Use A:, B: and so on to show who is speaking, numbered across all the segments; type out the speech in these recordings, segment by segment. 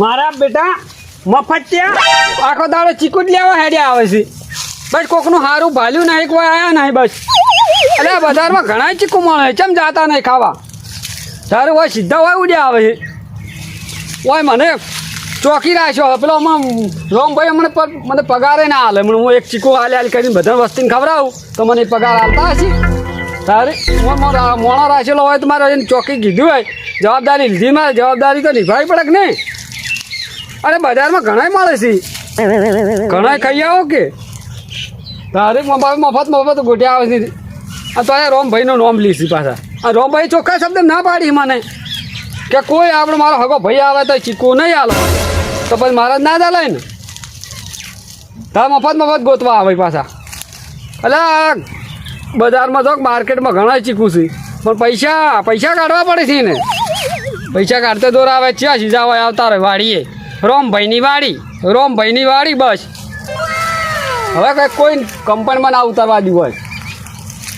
A: મારા બેટા મફત ત્યાં આખો દાડો ચીકુ લેવા હેડ્યા આવે છે. બસ કોકનું સારું ભાલ્યું નહીં કોઈ આયા નહીં બસ. એટલે બજારમાં ઘણા ચીકુ મળે ચમ જાતા નહીં ખાવા? તારું હોય સીધા હોય ઉડ્યા આવે છે. ઓય, મને ચોકી રાખ્યો. પેલો આમાં રોમભાઈ પ- મને પગારે ના હાલે હમણાં હું એક ચીકુ હાલે હાલ કરીને બધા વસ્તીને ખવડાવું. તો મને પગાર હાલતા હશે. તારે મોણો રાખેલો હોય તો મારે ચોકી કીધું હોય. જવાબદારી લીધી, મારે જવાબદારી તો નિભાવી પડે કે નહીં? અરે બજારમાં ઘણાય મળે છે. ઘણાય ખાઈ આવો કે? તારે મફત મફત મફત ગોઠ્યા આવે છે. આ તો આ રોમભાઈનું નામ લીધી પાછા. આ રોમભાઈ ચોખ્ખા શબ્દ ના પાડી મને. કે કોઈ આપણે મારો હગો ભાઈ આવે તો ચીકુ નહીં આલો. તો પછી મારા ના ચાલે ને. તાર મફત મફત ગોતવા આવે પાછા. એટલે બજારમાં તો માર્કેટમાં ઘણા ચીકુ છે. પણ પૈસા પૈસા કાઢવા પડે છે ને. પૈસા કાઢતે દોર આવે છે સીધા આવતા રહે વાડીએ. રોમભાઈની વાડી રોમભાઈની વાડી બસ. હવે કંઈ કોઈ કંપનીમાં ના ઉતારવા હોય.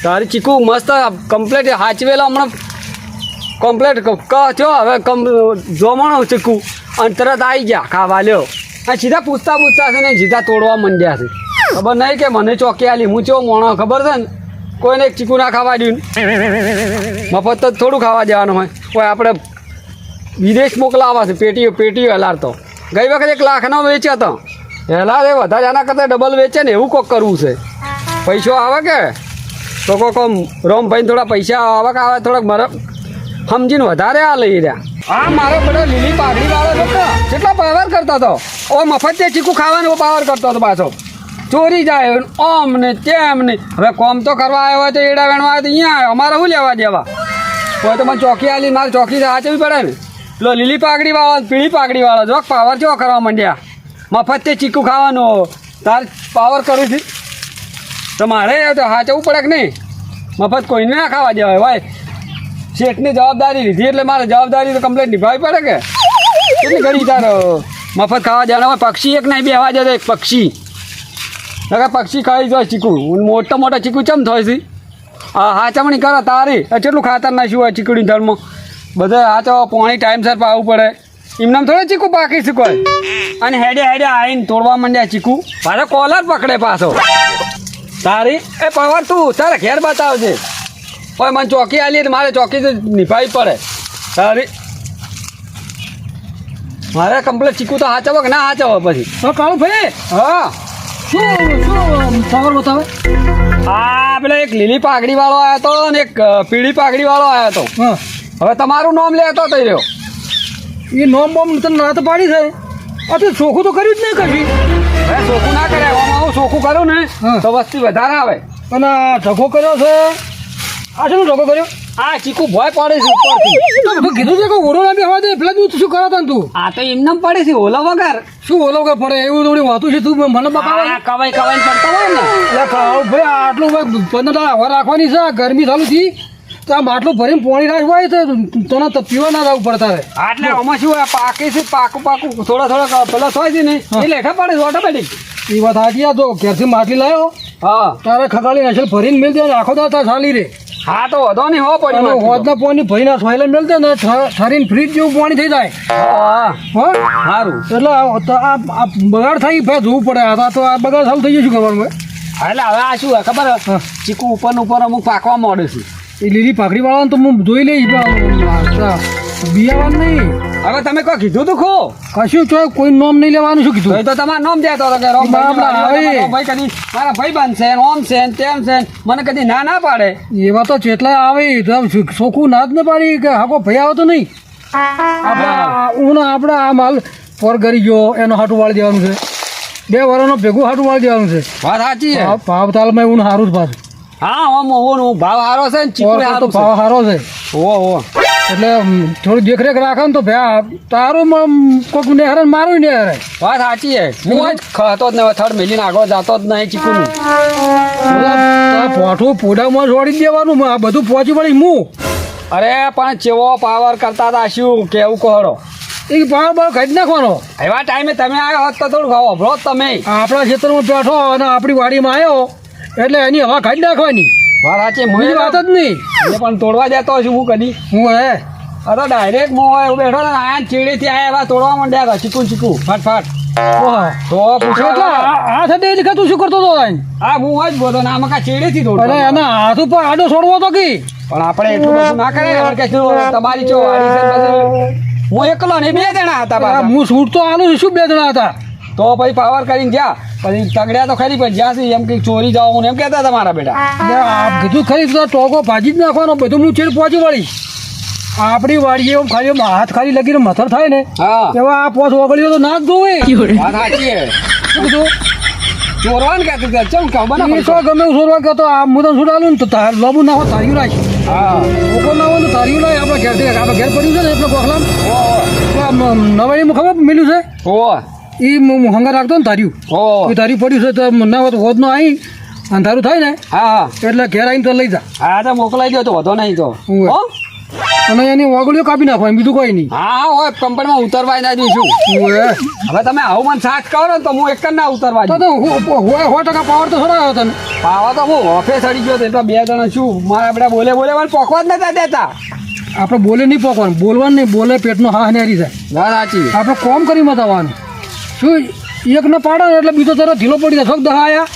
A: તારી ચીકુ મસ્ત કમ્પ્લેટ હાચવેલો હમણાં કમ્પ્લેટ થયો. હવે જોમણો ચીકુ. અને તરત આવી ગયા, ખાવા લ્યો. આ સીધા પૂછતા પૂછતા છે ને સીધા તોડવા માંડ્યા છે. ખબર નહીં કે મને ચોકી આલી, હું ચો મોણો, ખબર છે ને? કોઈને એક ચીકુ ના ખાવા દઉં મફત તો થોડું ખાવા દેવાનું હોય. કોઈ આપણે વિદેશ મોકલાવા છે, પેટીઓ પેટીઓ હલાર તો ગઈ વખત એક લાખનો વેચ્યો તો. એલા એ વધારે આના કરતાં ડબલ વેચે ને એવું કોક કરવું છે. પૈસો આવે કે? તો કોક રોમ ભાઈ થોડા પૈસા આવે કે આવે, થોડાક મારે સમજીને વધારે આ લઈ રહ્યા. હા મારો બધો લીલી પાઘડી વાળો હતો કેટલો પાવર કરતો હતો ઓ મફત ચીકુ ખાવાનો પાવર કરતો હતો પાછો. ચોરી જાય, ઓમ ને તેમ ને. હવે કોમ તો કરવા આવ્યો હોય તો એડા વેણવા આવ્યો તો અહીંયા આવ્યો, અમારે શું લેવા દેવા? હોય તો મને ચોકી આલી, મારે ચોકી સાચવી પડે ને. પેલો લીલી પાઘડી વાળો પીળી પાઘડી વાળો જો પાવર જો કરવા માંડ્યા. મફત તે ચીકુ ખાવાનો. તાર પાવર કરું છું. તો મારે તો હાચવું પડે કે નહીં? મફત કોઈને ના ખાવા દેવાય, ભાઈ. શેઠની જવાબદારી લીધી એટલે મારે જવાબદારી તો કમ્પ્લેટ નિભાવવી પડે કે? કેટલી ઘડી તારો મફત ખાવા દેવાના? પક્ષી એક નહીં બેવા જતો એક પક્ષી. નકર પક્ષી ખાઈ જાય ચીકુ. મોટા મોટા ચીકુ ચમ થાય છે? હા હાચમણી કરો તારી. કેટલું ખાતર નાખ્યું હોય ચીકુડી ધર્મમાં બધા તો પાણી ટાઈમસર પાવું પડે. એમને થોડે ચીકુ પાકી શીખવાય અને હેડે હેડે આવીને તોડવા માંડ્યા ચીકુ. મારે કોલર પકડે પાછો. તારી એ પવાર તું તારે ઘેર બતાવજે. ઓય મને ચોકી આલી મારે ચોકી તો નિભાવી પડે. તારી. મારે કમ્પ્લેટ ચીકુ તો હાચવો કે ના હાચવો પછી.
B: તો કાળુ ભાઈ?
A: હા.
B: શું શું પાવર બતાવે?
A: હા પેલા એક લીલી પાઘડી વાળો આવ્યો હતો અને એક પીળી પાઘડી વાળો આવ્યો હતો
B: હા.
A: હવે તમારું નામ લેતો થઈ રહ્યો.
B: એ નોમ બોમ તને ના તો પાડી છે? અરે તો ચોખ્ખું તો કર્યું જ નહીં કશી.
A: હવે ચોખ્ખું ના કરે હું ચોખ્ખું કરું ને. તો વસ્તી વધારે આવે.
B: અને ઢગો કર્યો છે? આ શું ઢગો કર્યો?
A: આ ચીકુ ભય પડે છે ઉપરથી.
B: તો કીધું છે કે ઓરો ના બેહવા દે પેલા તું શું કરો ને તું?
A: આ તો એમને પડે છે ઓલો વગર.
B: શું ઓલો વગર પડે? એવું થોડી વાતું છે તું મને બતાવે
A: આ કવાઈ કવાઈ પડતો હોય ને.
B: એટલે ભાઈ આટલું પંદર રાખવાની છે ગરમી ચાલુ થી તો આ માટલું ભરીને પાણી રાખવા હોય તો તને તો પીવા ના જવું પડતા રહે
A: આટલે આમાં શું પાકે છે? પાકું પાકું થોડા થોડા પેલા થાય છે ને એ લેખા પડે છે ઓટોમેટિક
B: એ વાત સાચી આ તો ઘેરથી માટલી લાવ્યો
A: હા.
B: તારે ખગાડી નાખેલ ભરીને મેળ દે આખો દાતા ચાલી રે.
A: હા તો વધો નહીં હો
B: પછી
A: પડ્યું
B: હોદના પાણી ભરીને થોયલે મેળ દે ને ઠરીને ફ્રીજ જેવું પાણી થઈ જાય.
A: હા.
B: હો?
A: સારું.
B: એટલે આ બગાડ થાય ભાઈ જોવું પડે. આ તો આ બગાડ સારું થઈ જશે ખબર
A: એટલે હવે આ શું ખબર. ચીકુ ઉપર ઉપર અમુક પાકવા માંડે છે.
B: એ લીલી પાઘડી વાળાને તો હું જોઈ લઈ બિયાવાનું નહીં.
A: હવે તમે કોઈ કીધું તું ખો.
B: કશું છો કોઈ નોમ નહીં લેવાનું શું કીધું?
A: એ તો તમારે નામ દેતો હતો કે રોમ ભાઈ કદી. મારા ભાઈ બન છે ઓમ છે તેમ છે મને કદી ના ના પાડે.
B: એવા તો જેટલા આવે સોખું ના જ ને પાડી કે હાકો ભાઈ આવે તો નહીં. હું. આપણે આ માલ પર કરી ગયો એનો હાટું વાળી દેવાનું છે. બે વરોનો ભેગું હાટું વાળી દેવાનું છે.
A: વાત સાચી ભાવતાલમાં
B: ભાવ- ભાવ તાલમાં ઊન સારું જ પાછું.
A: હા ઓમ ઓમ ભાવ હારો છે ને ચીકુ
B: પોર તો ભાવ સારો છે.
A: ઓ ઓ
B: એટલે થોડી દેખરેખ રાખે ને તો ભાઈ તારું કોક ને મારું ને હરે
A: વાત સાચી છે. હું જ ખાતો જ નહીં થડ મિલીને આગળ જતો જ નહીં ચીકુનું
B: પોઠું પોડામાં છોડી દેવાનું આ બધું પહોંચી વળી હું
A: અરે પણ ચેવો પાવર કરતા હતા શું કેવું કહો
B: એ ભાવ ભાવ ખાઈ નાખવાનો.
A: એવા ટાઈમે તમે આવ્યો હોત તો થોડું ખાવો ભરો તમે.
B: આપણા ખેતરમાં બેઠો અને આપણી વાડીમાં આવ્યો. એટલે એની હવા કાઢી નાખવાની.
A: મારા છે
B: બીજી વાત જ નહીં.
A: એ પણ તોડવા જતો છું હું કદી.
B: હું હે.
A: અરે ડાયરેક્ટ મો એવું બેઠો ને આયા ચીડીથી આયા એવા તોડવા માંડ્યા હતા ચીકુ ચીકુ. ફટ ફટ. તો પૂછો
B: એટલે આ આ સાથે એ તું શું કરતો હતો?
A: હા હું જ બોલો ને આમાં કા ચીડીથી
B: અરે એના હાથ ઉપર આડો છોડવો તો કી?
A: પણ આપણે એટલું બધું ના કરે તમારી ચો હું એકલો ને બે જણા હતા
B: આ. હું છૂટતો આલું છું, બે જણા હતા.
A: તો પછી પાવર કરીને ગયા. પછી તગડ્યા તો ખરી પણ જ્યાં સુધી એમ કે ચોરી જાવ એમ કહેતા હતા મારા બેટા.
B: ને આ કીધું ખરી તો ટોકો ભાજી જ નાખવાનો બધું હું છેડ પહોંચી વળી. આપણી વાડીએ એમ ખાલી હાથ ખાલી લગીને મથર થાય ને એવા આ પોસ ઓગળ્યો તો ના જ જોવે. કીધું?
A: ચોરવાનું કહેતું હતા ચમ ખબર ના
B: તો ગમે એવું સોરવા કહેતો આ હું તને છૂટાલું ને તો તાર લોબુ ના હોય તાર્યું રાખ
A: હા.
B: લોકો ના હોય તો તાર્યું આપણે ઘેર આપણે ઘેર પડ્યું છે ને એટલે ગોખલામ. ખબર મિલ્યું છે?
A: ઓ
B: એ હંગા રાખતો ને ધાર્યું.
A: ઓ.
B: ધાર્યું પડ્યું છે તો ના હોત તો હોદ નો આવી અંધારું થાય ને
A: હા હા.
B: એટલે ઘેર આવીને તો લઈ જા.
A: હા તો મોકલાઈ દો તો વધો નહીં તો?
B: અને એની ઓગળીઓ કાપી નાખવાની બીજું કોઈ નહીં.
A: હા હોય કંપનીમાં ઉતરવા ના દઈશું.
B: છું
A: હવે તમે આવું મને સાથ કરો ને તો હું એક જ ના ઉતરવા
B: તો
A: દઉં.
B: તો હો- ટકા પાવર તો થોડા આવ્યો તને.
A: પાવર તો હું ઓફે ચડી ગયો તો બે જણા છું મારા આપણે બોલે બોલે મને પોકવા જ નતા દેતા.
B: આપણે બોલે નહીં પોકવાનું બોલવાનું નહીં બોલે પેટનો હા નેરી જાય.
A: ના સાચી.
B: આપણે કોમ કરી બતાવવાનું શું? એક ને પાડો ને એટલે બીજો તરત ઢીલો પડી જાય. શોખ દહ આયા.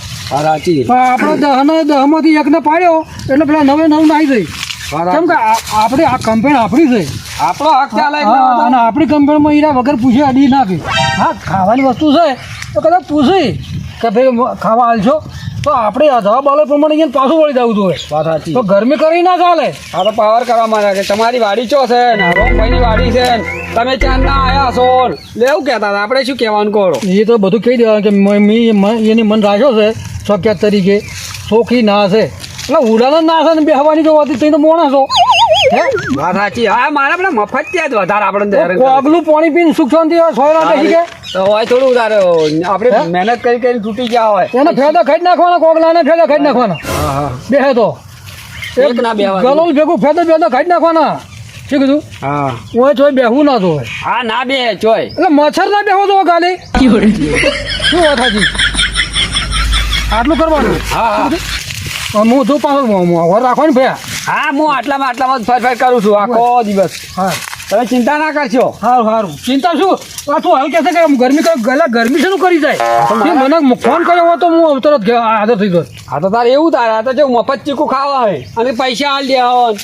B: પણ આપણે દહને દહમાંથી એકને પાડ્યો એટલે પેલા નવે નવ નાઈ જાય.
A: વાત
B: કેમ કે આપણે આ કંપેન આપણી છે.
A: આપણો હક ચાલે
B: અને આપણી કંપનીમાં હીરા વગર પૂછે અડી નાખી. હા ખાવાની વસ્તુ છે. તો કદાચ પૂછી કે ભાઈ ખાવા હાલશો તો આપણે અધવા બાલો પ્રમાણે જઈને પાછું વળી જવું જોઈએ.
A: વાત સાચી.
B: તો ગરમી કરી ના ચાલે.
A: આ તો પાવર કરવા માંગે કે તમારી વાડી ચો છે? ને રોમભાઈની વાડી છે. તમે ચાંદ ના આયા છો. લેવું કહેતા હતા. આપણે શું કહેવાનું કરો
B: એ તો બધું કહી દેવાનું કે મ- એની મન રાખ્યો છે શોખ્યાત તરીકે. શોખી ના છે. એટલે ઉડાન ના છે ને બેહવાની જો વાત તો મોણા છો.
A: વાત સાચી. હા મારા પેલા મફત ત્યાં જ વધારે આપણને
B: કોગલું પાણી પીને સુખ શાંતિ હોય સોય ના
A: તો હોય થોડું ઉધારે આપણે મહેનત કરી કરી તૂટી ગયા હોય.
B: એને ફેદો ખાઈ નાખવાનો કોગલાને ફેદો ખાઈ નાખવાનો.
A: બે હે.
B: બેહે તો.
A: એક ના બે
B: ગલોલ ભેગું ફેદો ફેદો ખાઈ નાખવાના. શું કીધું?
A: હા.
B: ઓય ચોય બેહું ના તો
A: હા ના બે ચોય.
B: એટલે મચ્છર ના બેહો તો ખાલી. શું વાત હાજી આટલું કરવાનું?
A: હા હા.
B: જો પાછો રાખો ને ભાઈ
A: હા હું આટલામાં આટલામાં જ ફરફર કરું છું આખો દિવસ.
B: હા.
A: તમે ચિંતા ના કરશો.
B: સારું સારું ચિંતા શું? આ તું હાલ કહેશે કે ગરમી ગલા ગરમી શું કરી જાય? મને ફોન કર્યો હોત તો હું તરત હાજર થઈ ગયો.
A: હા તો તારે એવું તારે તો જો મફત ચીકુ ખાવા હોય. અને પૈસા હાલ દે હન.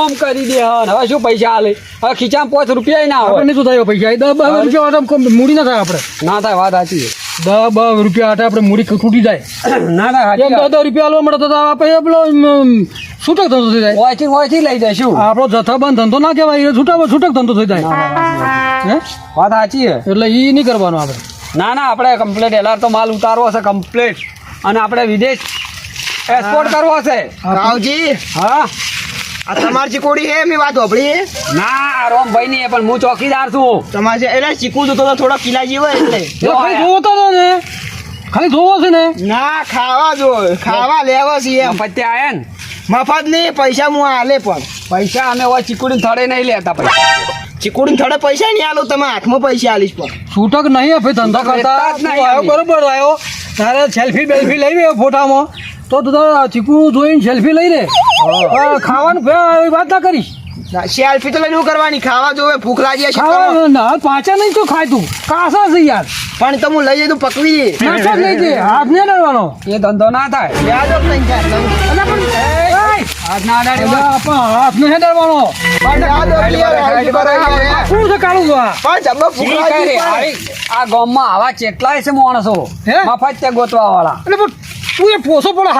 A: ઓમ કરી દે હન. હવે શું પૈસા હાલે હવે ખીચામાં પાંચ રૂપિયા ના આવે
B: નહીં શું થાય પૈસા? દસ બાર રૂપિયા મૂડી ના થાય આપણે.
A: ના થાય વાત સાચી
B: દસ બાર રૂપિયા માટે આપણે મૂડી તૂટી જાય.
A: ના થાય
B: એમ દસ રૂપિયા હાલવા મળે તો આપણે પેલો છૂટક ધંધો થઈ જાય?
A: ઓયથી ઓયથી લઈ જઈશું
B: આપણો જથ્થાબંધ ધંધો ના કહેવાય એ છૂટા છૂટક ધંધો થઈ જાય. હે.
A: વાત સાચી છે.
B: એટલે એ નહીં કરવાનું આપણે.
A: ના ના આપણે કમ્પ્લેટ એલાર તો માલ ઉતારવો છે કમ્પ્લેટ અને આપણે વિદેશ એક્સપોર્ટ કરવો છે
C: રાવજી
A: હા.
C: આ તમારી ચીકોડી હે મેં વાત હોભળી?
A: ના રોમભાઈ ની પણ હું ચોકીદાર છું.
C: તમારે એટલે ચીકુ જોતો તો થોડો કિલા જેવો એટલે.
A: જો
B: ખાલી
A: આયા.
B: જોવો તો ને. ખાલી જોવો છે ને.
C: ના ખાવા જો ખાવા લેવા છીએ
A: પત્યા આયા ને?
C: મફત નહીં પૈસા હું આલે પણ.
A: પૈસા અમે હોય ચીકુડી થડે નહીં લેતા પૈસા.
C: ચીકુડી થડે પૈસા નહીં આલો તમે હાથમાં પૈસા આલીશ પણ.
B: છૂટક નહીં આપે ધંધા કરતા આવ્યો? બરોબર આવ્યો. તારે સેલ્ફી બેલ્ફી લઈ લે ફોટામાં. તો તું તારા ચીકુ જોઈને સેલ્ફી લઈ લે. ખાવાનું વાત ના કરીશ.
C: સેલ્ફી તો લઈને શું કરવાની? ખાવા જોવે ભૂખ લાગી છે
B: ખાવા ના પાછા નહીં તો ખાય તું. કાસા છે યાર.
C: પણ તો હું લઈ જઈ તું પકવી દે.
B: હાથ નહીં ડરવાનો
A: એ ધંધો ના થાય.
C: યાદ જ નહીં થાય.
B: આ.
A: આવી આ? ગામમાં આવા ચેટલાય છે માણસો?
B: હે?
A: મફત તે ગોતવા વાળા
B: તું એ પોસો પડે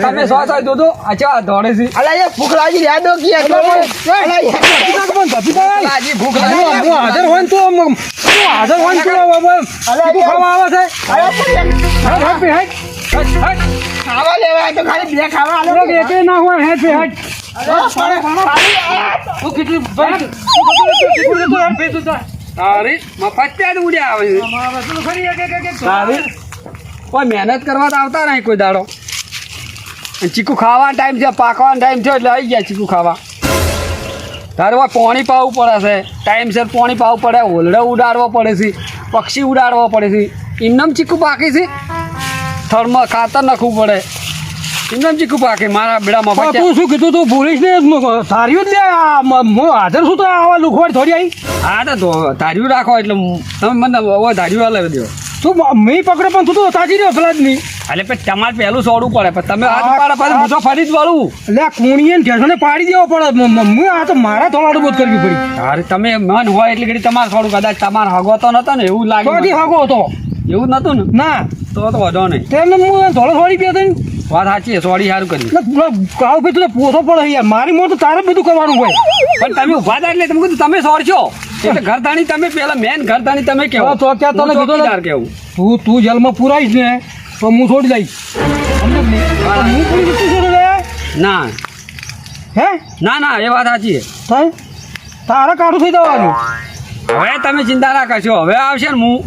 A: તમે સો સો દૂધો? અચ્છા દોડે છે.
C: અલા એ ભૂખ યાદ દો કે અલા,
B: હું હાજર હોય તો હું હાજર હોય તો આમ- આમ- ચીકુ ખાવા આવે છે.
C: અલા, પણ
B: હેટ, હેટ, પે, હેટ. હેટ, હેટ.
C: ખાવા લેવા તો ખાલી બે ખાવા આલો
B: એટલે કે ના? હોય હેટ. પે, હેટ. તું કેટલી ભાઈ, તું કેટલી ચીકુ લેતો હેટ પે, તું
A: તારી મફત જ ઉડ્યા આવે છે. તારી કોઈ મહેનત કરવા તો આવતા નહીં કોઈ દાડો. ચીકુ ખાવાનો ટાઈમ છે પાકવાનો ટાઈમ છે એટલે આવી ગયા ચીકુ ખાવા. તારે હોય પાણી પાવું પડે છે. ટાઈમસર પાણી પાવું પડે. ઓલડો ઉડાડવો પડે છે. પક્ષી ઉડાડવો પડે છે. એમનેમ ચીકુ પાકી છે? થળમાં ખાતર નાખવું પડે. ચિંતમ કૃપા કે મારા બેડામાં
B: તું શું કીધું તું? પોલીસ ને તાર્યું જ લે હું હાજર છું તો આવા લુખવાડ થોડી આવી?
A: હા તો ધાર્યું રાખો એટલે તમે મને હવે ધાર્યું હાલે દો.
B: તું મેં પકડે પણ તું તો તાજી રહ્યો પેલા જ નહીં
A: એટલે પછી તમારે પહેલું સોડવું પડે પણ તમે હાથ પાડે પછી હું ફરી જ વાળું
B: એટલે કુણીએ ને ઢેસોને પાડી દેવો પડે. મ- મ- આ તો મારા થોડાડું બોધ કરવી પડી.
A: અરે તમે મન હોય એટલે ઘડી તમારે સોડું કદાચ તમારે હગો તો નતો ને એવું લાગે
B: હગો. હતો
A: એવું નતું ને?
B: ના.
A: તો તો વધો નહીં.
B: તેમને હું ધોળો થોડી પીએ થઈને
A: વાત સાચી છે સોડી સારું
B: કરી પેલો ભાઈ તું તો પોસો પડે યાર. મારી મોં તો તારે બધું કરવાનું હોય.
A: પણ તમે ઊભા થાય એટલે તમે કીધું તમે સોરશો એટલે ઘરધાણી તમે પેલા મેન ઘરધાણી તમે કેવો?
B: તો ક્યાં તને?
A: ચોકીદાર કેવું.
B: તું તું જેલમાં પુરાઈશ ને તો હું છોડી દઈશ?
A: હા. ના.
B: હે?
A: ના ના એ વાત સાચી છે.
B: તારે કાઢું થઈ જવાનું.
A: હવે તમે ચિંતા ના કરશો. હવે આવશે ને હું.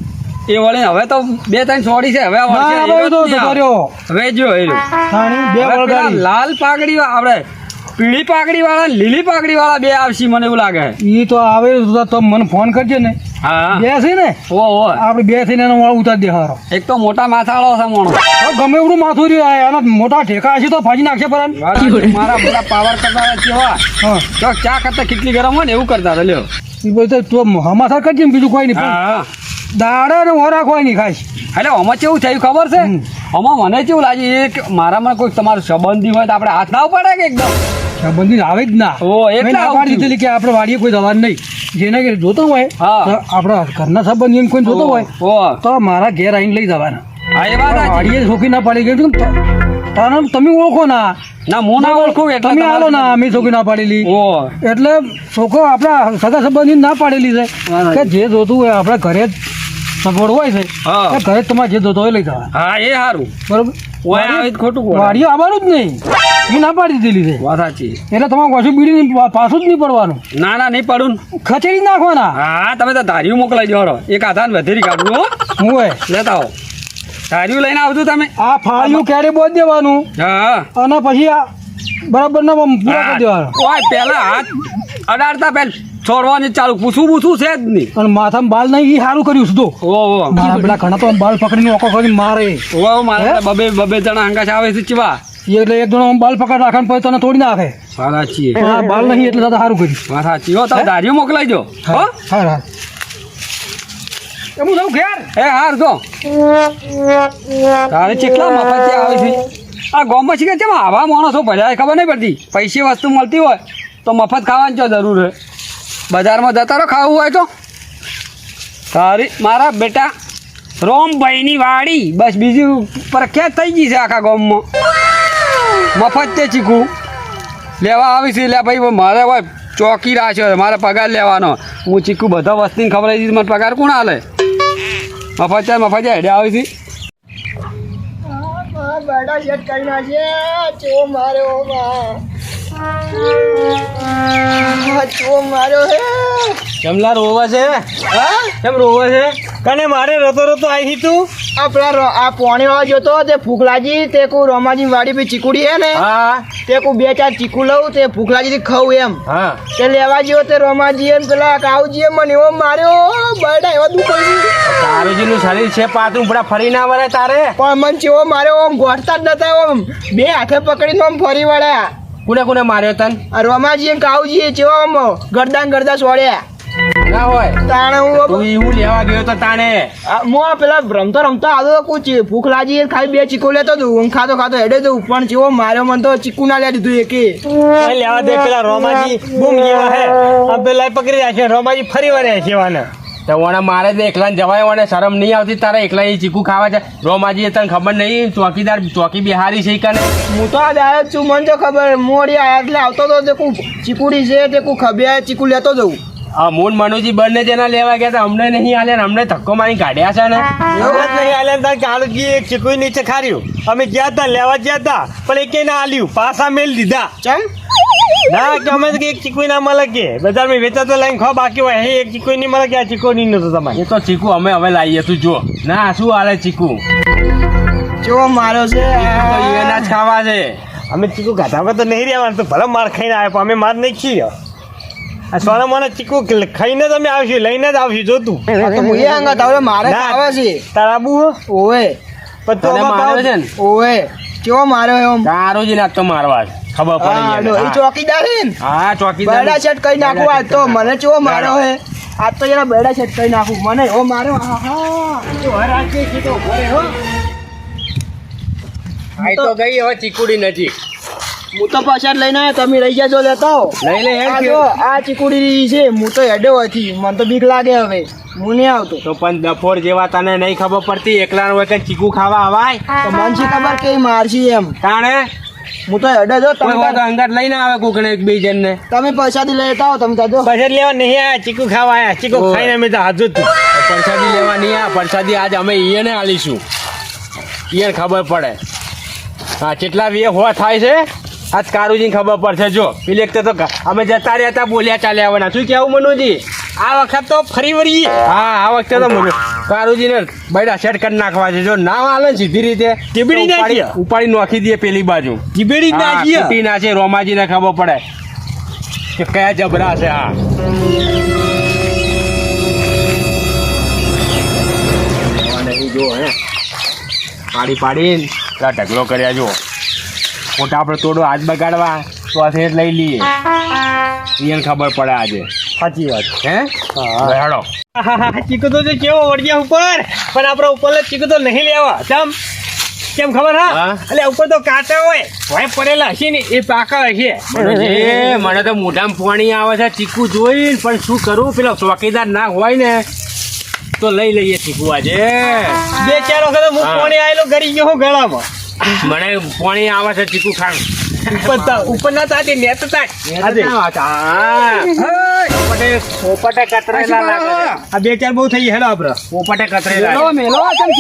A: એ વળી હવે તો બે ત્રણ સોડી છે. હવે એ
B: હવે
A: જ એ લાલ પાઘડી આપણે પીળી પાઘડી વાળા લીલી પાઘડી વાળા બે આવશે મને એવું લાગે.
B: ઈ તો આવે તો મને ફોન કરજે ને. બે છે ને?
A: ઓ ઓ.
B: આપણે બે થઈને એનો વાળ ઉતારી દે
A: એક તો મોટા માથાળો છે મોણો.
B: ગમે એવું માથું રહ્યું એના મોટા ઠેકા હશે તો ફાજી નાખશે પર
A: મારા બધા પાવર કરતા કેવા ચા કરતા કેટલી ગરમ હોય ને એવું કરતા લ્યો.
B: ઈ બધું તું હમાસા કરજે બીજું કોઈ નહીં દાડા ને ઓરા હોય નહીં ખાઈશ
A: એટલે આમાં કેવું થયું ખબર છે. આમાં મને કેવું લાગે એક મારામાં કોઈ તમારો સંબંધી હોય તો આપણે હાથ ના પડે કે એકદમ?
B: સંબંધી આવે જ ના.
A: ઓ, એટલે આવું
B: દીધેલી કે આપણે વાડીએ કોઈ દવા નહીં. જેને કે જોતો હોય આપણા ઘરના સંબંધી કોઈ જોતો હોય તો મારા ઘેર આવીને લઈ જવાના. વાડીએ છોકરી ના પડી ગયું તને તમે ઓળખો ના.
A: ના હું ના ઓળખું એટલે
B: તમે
A: તમારે-
B: ના અમે છોકરી ના પાડેલી. એટલે છોકરો આપણા સગા સંબંધી ના પાડેલી છે કે જે જોતું હોય આપણા ઘરે જ સગવડ હોય છે.
A: હા.
B: ઘરે તમારે જે જોતો હોય લઈ જવા
A: હા એ સારું
B: બરોબર?
A: ઓય ખોટું.
B: વાડીઓ આવવાનું જ નહીં. મેં ના પાડી દીધેલી છે.
A: વાત સાચી.
B: એટલે તમારે પાછું બીડી પાછું જ નહીં પડવાનું.
A: ના ના નહીં પડું ને.
B: નાખવાના.
A: હા તમે તો ધાર્યું મોકલાઈ દો એક આધાર વધેરી કાઢવું હો.
B: હું હોય
A: લેતા આવો. ધાર્યું લઈને આવજો તમે.
B: આ ફાળિયું ક્યારે બોધ દેવાનું?
A: હા.
B: અને પછી આ બરાબર ના પૂરા કરી દેવાનું.
A: ઓય હાથ અડાડતા પેલ છોડવાની ચાલુ પૂછું પૂછું છે જ નહીં.
B: અને માથામાં બાલ નહીં એ સારું કર્યું છે તો
A: ઓ ઓ
B: મારા પેલા ઘણા તો બાલ પકડીને ઓકો કરીને મારે.
A: ઓ મારે બબે બબે જણા હંગાસ આવે છે ચીવા.
B: એટલે એક જણો બાલ પકડ રાખે પછી તને તોડી નાખે.
A: સાચી
B: બાલ નહીં એટલે દાદા સારું કર્યું.
A: સાચી. હો તમે
B: હે?
A: મોકલાઈ દો. હા
B: હા? હા જાઉં ઘેર?
A: એ હાર જો. તારે કેટલા મફત આવે છે? આ ગોમ છે કે આવા માણસો ભજાય ખબર નહીં પડતી. પૈસે વસ્તુ મળતી હોય તો મફત ખાવાની જો જરૂર છે. બજારમાં જતા રહો, ખાવું હોય તો. તારી, મારા બેટા રોમભાઈની વાડી. બસ બીજું પ્રખ્યાત થઈ ગઈ છે આખા ગામમાં? મફત તે ચીકું. લેવા આવી છે લે ભાઈ, મારે હોય ચોકી રાખ્યો મારે પગાર લેવાનો. હું ચીકુ બધા વસ્તીને ખબર હતી મને પગાર કોણ હાલે મફત છે મફત છે, હેડે આવી છે
C: બેટા શેઠ કરી નાખીએ ચો માર્યો ચો માર્યો હે.
D: કેમલા રોવા છે?
C: હા?
D: કેમ રોવા છે? કને મારે રતો રતો આવી તું?
C: આ પેલા આ પોણી વાળો જોતો તે ફૂકલાજી તે કુ રોમાજી વાડી બી ચીકુડી હે ને?
D: હા.
C: તે કુ બે ચાર ચીકુ લઉં તે ફૂકલાજી થી ખાઉં એમ.
D: હા.
C: તે લેવા જેવો તે રોમાજી એમ પેલા કાઉજી મને એવો માર્યો બરડા એવો દુઃખ
D: તારુજી નું શરીર છે પાતું પડા ફરી ના વળે તારે?
C: પણ મને ચેવો માર્યો ઓમ ગોઠતા જ નતા ઓમ બે હાથે પકડીને ઓમ ફરી વળ્યા.
D: કુને કુને માર્યો તન?
C: આ રોમાજી ને કાઉજી ચેવો અમો? ગરદા ને ગરદા સોળ્યા
D: ના હોય.
C: તાણે હું
D: તું એવું લેવા ગયો તો તાણે.
C: આ આ પેલા રમતો રમતો આવ્યો કુછ ભૂખ લાગી ખાલી બે ચીકુ લેતો તું હું ખાતો ખાતો હેડે જવું પણ જેવો માર્યો મન તો ચીકુ ના લે દીધું એકે.
D: લેવા દે પેલા રોમાજી બૂમ જેવા હે. આ પેલા પકડી રાખે રોમાજી ફરી વળે છે વાને. તો ઓને મારે તો એકલાને જવાય ઓને શરમ નહીં આવતી તારે એકલા એ ચીકુ ખાવા છે. રોમાજી તને ખબર નહીં ચોકીદાર ચોકી બિહારી છે ઈ કને?
C: હું તો આજ આવ્યો છું મને તો ખબર મોડી આવ્યા એટલે આવતો તો તે કું ચીકુડી છે તે કું ખબ્યા ચીકુ લેતો જવું
D: હા મૂન મનુજી બંને જેના લેવા ગયા હતા અમને નહીં હાલે ને અમને ધક્કો મારી કાઢ્યા છે ને?
E: એવું જ નહીં હાલે તાર કાળુજી એક ચીકુઈ નીચે ખાર્યું. અમે ગયા તા લેવા ગયા તા પણ એકે ના હાલ્યું પાછા મેલ દીધા.
C: ચમ?
E: ના તમે અમે તો કે એક ચીકુઈ ના મળે કે. બજારમાં વેચા તો લઈને ખાવા બાકી હોય. હે એક ચીકુ નહીં મળે કે આ ચીકુ નહીં નતો તમારે.
D: એ તો ચીકુ અમે હવે લાવીએ તું જો ના શું હાલે ચીકુ?
C: માર્યો છે
D: એના ખાવા છે.
E: અમે ચીકુ તો નહીં રહ્યા તો ભલે માર ખાઈને આવ્યો પણ અમે માર નહીં ખીયો આ સોના મને ચીકુ ખાઈને તમે અમે આવશું લઈને જ આવશું જોતું
C: આ તો મુએ આંગા મારે છે.
E: તારા આબુ હો? પણ તું
D: માર્યો છે ને?
C: ઓવે. કેવો માર્યો એમ?
D: તારો જ નાખ મારવા છે. ખબર
C: હા
D: પડી
C: એ ચોકીદાર હે ને?
D: હા ચોકીદાર
C: બેડા સેટ કરી નાખું? આ તો મને ચો મારો હે? આ તો જરા બેડા સેટ કરી નાખું? મને એવો ઘરે હો.
D: આઈ તો ગઈ હવે ચીકુડી નજીક.
C: હું તો પાછા લઈને આવ્યો તમે રહી જજો લેતા
D: લઈ લે હેડ
C: આ
D: કે.
C: આ ચીકુડી છે હું તો હેડ્યો હતી મને તો બીક લાગે હવે. હું નહીં આવતો.
D: તો પણ દફોર જેવા તને નહીં ખબર પડતી એકલા હોય કે ચીકુ ખાવા અવાય
C: તો મને શી ખબર કે મારશી એમ.
D: તાણે?
C: હું તો હેડે જો તમે
D: અંગત લઈને આવે કોકને એક બે જણ ને
C: તમે પ્રસાદી લેતા આવો તમે તો
E: બજેટ લેવા નહીં આયા ચીકુ ખાવા આયા. ચીકુ ખાઈને અમે તો હાજર તું
D: પરસાદી લેવા નહીં આ પ્રસાદી આજ અમે ઈયને આલીશું. ઈયને ખબર પડે. હા કેટલા વીએ હો થાય છે? આજ કારુજીને ખબર પડશે જો. પેલી તો અમે જતા રહ્યા હતા બોલ્યા ચાલ્યા આવવાના. શું કેવું મનુજી?
E: આ વખત તો ફરી વળી.
D: હા આ વખતે તો મને કારુજીને બૈડા સેટ કરી નાખવા છે. જો ના હાલે સીધી રીતે
E: ટીબડી
D: નાખી. ઉપાડી- નાખી દે દઈએ પેલી બાજુ.
E: જીબેડી
D: નાખી.
E: નાખીએ
D: કૂટી ના છે રોમાજીને ખબર પડે. કે કયા જબરા છે આ. જો હે પાડી પાડીને ત્યાં ઢગલો કર્યા જો. ખોટા આપણે તોડો હાથ બગાડવા. તો આ લઈ લઈએ. એને ખબર પડે આજે.
E: સાચી વાત
D: હે? હેડો
E: ચીકુ તો જો કેવો વળગ્યા ઉપર. પણ આપણે ઉપર ચીકુ તો નહીં લેવા ચમ? કેમ ખબર હા?
D: હા.
E: એટલે ઉપર તો કાંટા હોય. હોય પડેલા હશે ને એ પાકા હશે.
D: એ મને તો મોઢામાં પાણી આવે છે ચીકુ જોઈને પણ શું કરું? પેલો ચોકીદાર ના હોય ને તો લઈ લઈએ ચીકુ આજે.
E: બે ચાર વખત હું પાણી આવેલો ગરી ગયો હું ગળામાં.
D: મને પાણી આવે છે ચીકુ ખાણ.
E: ઉપર તા- ઉપર ના તાતી નેત તાક આજે.
D: પોપટે પોપટે કતરેલા લાગે
E: આ બે ચાર બહુ થઈ હેડો આપડે.
D: પોપટે કતરેલા
A: મેલો મેલો તમે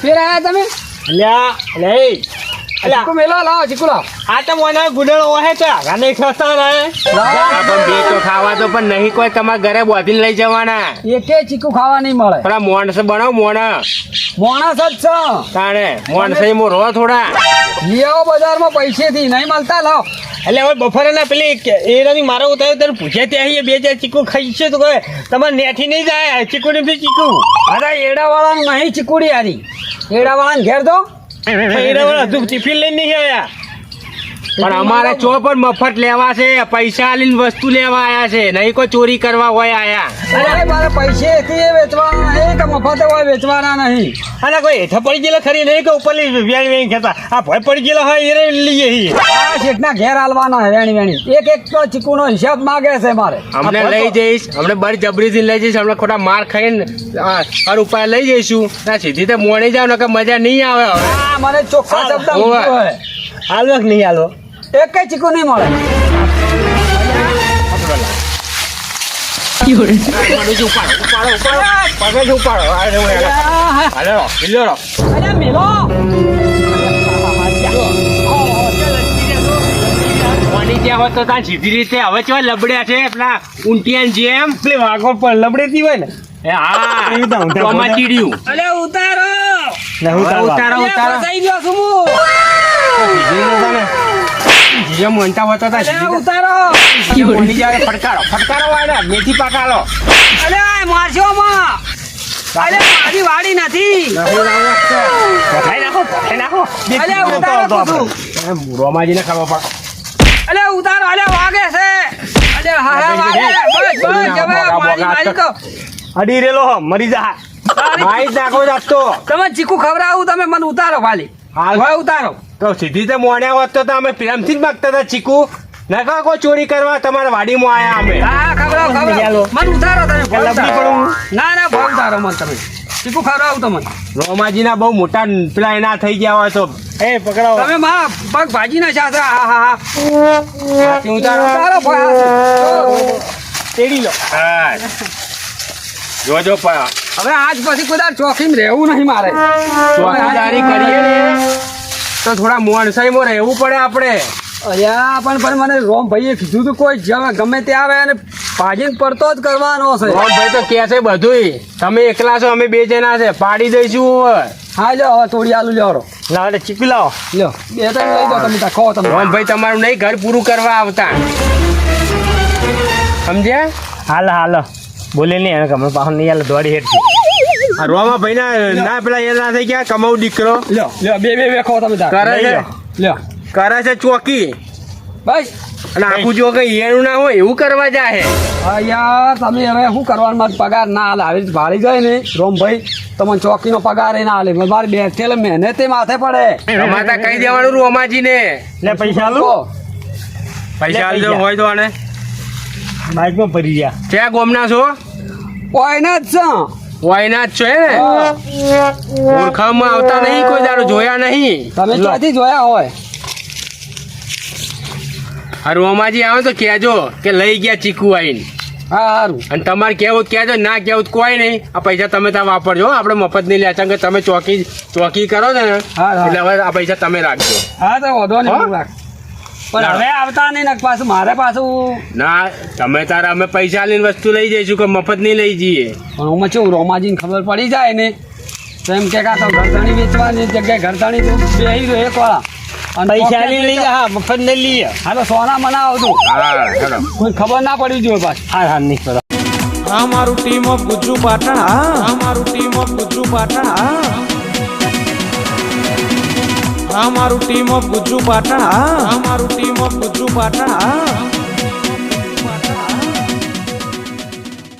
A: ફેર આયા તમે?
E: લ્યા લે અલ્યા
A: ચીકુ મેલા લાવો ચીકુ લાવ.
E: આ તો મને ગુડળો ઓહે છે આગા નહીં ખસતા ને.
D: બે તો ખાવા તો પણ નહીં કોઈ તમારા ઘરે બોધીને લઈ જવાના.
A: એકે ચીકુ ખાવા નહીં મળે.
D: પેલા મોણસ બનાવ મોણસ.
A: મોણસ જ છે.
D: તાણે મોણસ મો રો થોડા.
A: આવો બજારમાં પૈસેથી નહીં મળતા લાવ.
E: એટલે હવે બપોરે ના પેલી કે એ નથી મારો ઉતાર્યો ત્યારે પૂછે ત્યાં અહીંયા બે ચાર ચીકુ ખાઈ છે તો કહે તમારે નેઠી નહીં જાય ચીકુ ને ચીકુ.
A: અરે એડા વાળાનું નહીં ચીકુડી આરી એડા વાળાને ઘેર દો.
E: ટિફિન લઈને નહીં આવ્યા?
D: પણ અમારે ચો પણ મફત લેવા છે પૈસા આલીને વસ્તુ લેવા આયા છે. નહીં કોઈ ચોરી કરવા હોય આયા.
A: અરે મારે પૈસેથી એ વેચવાના નહીં કે મફત હોય વેચવાના નહીં.
E: અને કોઈ હેઠા પડી ગયેલા ખરી નહીં કે ઉપર વ્યાણ વ્યાણ ખેતા આ ભય પડી ગયેલા હોય એ લઈએ
A: આ શેઠના ઘેર હાલવાના વેણી વેણી એક એક તો ચીકુનો હિસાબ માગે છે મારે.
D: અમને લઈ જઈશ અમને બળ જબરીથી લઈ જઈશ અમને ખોટા માર ખાઈને હર ઉપાય લઈ જઈશું. ના સીધી તો મોડી જાવ ને કે મજા નહીં આવે હવે.
A: મને ચોખ્ખા શબ્દ.
E: હાલવો નહીં હાલવો
A: એક ચીકુ નહીં મળે
D: સીધી રીતે હવે કેવા લબડ્યા છે પેલા ઊંટિયાની જેમ
E: પેલી વાઘો પર લબડેતી હોય ને
D: હા. ચીડ્યું
A: ઉતારો
D: ઉતારો. ઉતારો જેમ મોનતા હોતો ત્યાં
A: ઉતારો.
D: મોની જારે ફટકારો. ફટકારો વાળા મેથી પાકાલો.
A: અરે મારજો માં અરે મારી વાડી નથી.
E: નાખો નાખો
A: અરે ઉતારો
E: તું હતો
A: કીધું.
D: રોમાજીને ખબર પડે.
A: અરે ઉતારો. અરે વાગે છે. અરે હા હા વાગે બસ બસ હવે મારી મારી તો.
E: અડી રેલો મરી જા.
D: જ નાખો જાતો
A: તમે ચીકુ ખવડાવું તમે મને ઉતારો ખાલી.
D: હાલ.
A: ઉતારો.
D: તો સીધી તો મોણ્યા હોત તો અમે પ્રેમથી જ માગતા હતા ચીકુ. ના કો ચોરી કરવા તમારા વાડીમાં આયા અમે.
A: હા ખવડાવો મને ઉતારો તમે. ના ના ભાવ ઉતારો મન તમે. ચીકુ ખવડાવું તમને.
D: રોમાજીના બહુ મોટા પેલા એના થઈ ગયા હોય તો.
E: એ પકડાવો.
A: તમે માં પગ ભાજી ના સાથે હા હા હા.
D: ઉતારો.
A: ઉતારો ભાઈ.
E: તેડી લો.
D: હા. જોજો પ-
A: હવે આજ પછી કદાચ ચોખીમ રહેવું નહીં મારે.
D: ચોખીદારી કરીએ ને. તો થોડા મોણસાઈમાં રહેવું પડે આપણે.
A: અહીંયા પણ પણ મને રોમ ભાઈએ કીધું તું કોઈ જવા ગમે તે આવે અને ભાજીને પડતો જ કરવાનો છે.
D: ભાઈ તો કે છે બધુંય. તમે એકલા છો અમે બે જણા છે. પાડી દઈશું હવે.
A: હા લ્યો હવે થોડી આલુ લ્યો
E: લાવ એટલે ચીપી લાવો.
A: લ્યો બે ત્રણ લઈ જાઓ તમે ખો તમે.
D: રોમભાઈ તમારું નહીં ઘર પૂરું કરવા આવતા. સમજ્યા?
E: હાલ હાલ. બોલે નહીં એને ગમે પાછું નહીં હાલ દોડી હેઠ
D: આ રોમા ભાઈ ના ના પેલા એ ના થઈ ગયા કમાઉ દીકરો.
A: લ્યો લ્યો બે બે બે ખો તમે
D: કરે છે?
A: લ્યો
D: કરે છે ચોકી.
A: બસ.
D: અને આખું જો કઈ એનું ના હોય એવું કરવા જાય
A: હા યાર તમે હવે શું કરવાનું? મારે પગાર ના હાલે આવી ભાળી જાય ને રોમભાઈ તમને ચોકીનો પગાર એ ના હાલે મારે બેઠેલ મહેનતે માથે પડે.
D: માતા કઈ દેવાનું રોમાજી ને
E: લે પૈસા
A: લો
D: પૈસા આલજો હોય તો આને.
E: બાઇકમાં ભરી ગયા.
D: ક્યાં ગોમના છો?
A: કોઈ ના જ છે.
D: વાયના જ છો હે ને? ઓળખામાં આવતા નહીં કોઈ દારો જોયા નહીં.
A: તમે ક્યાંથી જોયા હોય?
D: આ રોમાજી આવે તો કહેજો કે લઈ ગયા ચીકુ આવીને
A: હા સારું
D: અને તમારે કેવું કહેજો ના કેવું કોઈ નહીં. આ પૈસા તમે ત્યાં વાપરજો હો. આપણે મફત નહીં લેતા કે તમે ચોકી ચોકી કરો છો ને. એટલે હવે આ પૈસા તમે રાખજો.
A: હા તો વધો નહીં. પણ હવે આવતા નહીં ને પાછું મારે પાછું
D: ના તમે તારા અમે પૈસા લઈને વસ્તુ લઈ જઈશું કે મફત નહીં લઈ જઈએ?
A: પણ હું કેવું રોમાજીને ખબર પડી જાય ને? તો એમ કે કાં તો ઘરધાણી વેચવાની જગ્યાએ ઘરધાણી તો બેહી ગયો એક વાળા
E: પૈસા લઈ લઈ હા મફત નહીં લઈએ.
A: હા તો સોના મના આવતું કોઈ ખબર ના પડી જોઈએ પાછું.
E: હા હા નહીં કરો
F: અમારું મારું ટીમ ઓફ ગુજ્જુ પાટણ આ મારું ટીમ ઓફ ગુજ્જુ પાટણ આ મારું ટીમ ઓફ ગુજુ પાટણ અમારું મારું ટીમ ઓફ ગુજુ પાટણ